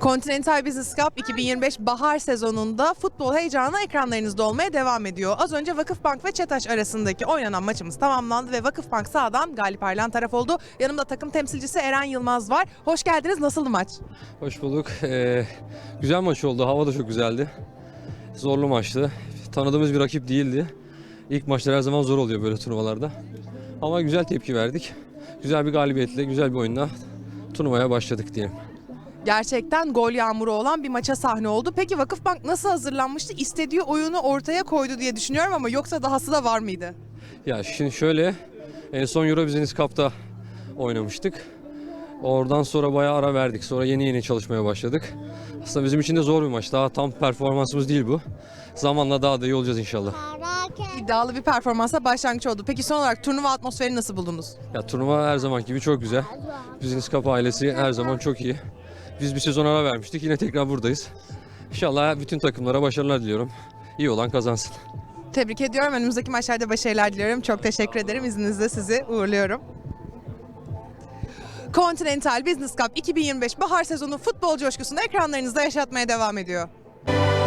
Continental Business Cup 2025 bahar sezonunda futbol heyecanı ekranlarınızda olmaya devam ediyor. Az önce Vakıfbank ve Çetaş arasındaki oynanan maçımız tamamlandı ve Vakıfbank sağdan galip ayrılan taraf oldu. Yanımda takım temsilcisi Eren Yılmaz var. Hoş geldiniz. Nasıldı maç? Hoş bulduk. Ee, güzel maç oldu. Hava da çok güzeldi. Zorlu maçtı. Tanıdığımız bir rakip değildi. İlk maçlar her zaman zor oluyor böyle turnuvalarda. Ama güzel tepki verdik. Güzel bir galibiyetle, güzel bir oyunla turnuvaya başladık diyelim. Gerçekten gol yağmuru olan bir maça sahne oldu. Peki Vakıfbank nasıl hazırlanmıştı? İstediği oyunu ortaya koydu diye düşünüyorum ama yoksa dahası da var mıydı? Ya şimdi şöyle, en son Euro Business Cup'ta oynamıştık. Oradan sonra bayağı ara verdik. Sonra yeni yeni çalışmaya başladık. Aslında bizim için de zor bir maç. Daha tam performansımız değil bu. Zamanla daha da iyi olacağız inşallah. İddialı bir performansa başlangıç oldu. Peki son olarak turnuva atmosferini nasıl buldunuz? Ya turnuva her zaman gibi çok güzel. Business Cup ailesi her zaman çok iyi. Biz bir sezon ara vermiştik. Yine tekrar buradayız. İnşallah bütün takımlara başarılar diliyorum. İyi olan kazansın. Tebrik ediyorum. Önümüzdeki maçlarda başarılar diliyorum. Çok teşekkür ederim. İzninizle sizi uğurluyorum. Continental Business Cup 2025 bahar sezonu futbol coşkusunu ekranlarınızda yaşatmaya devam ediyor.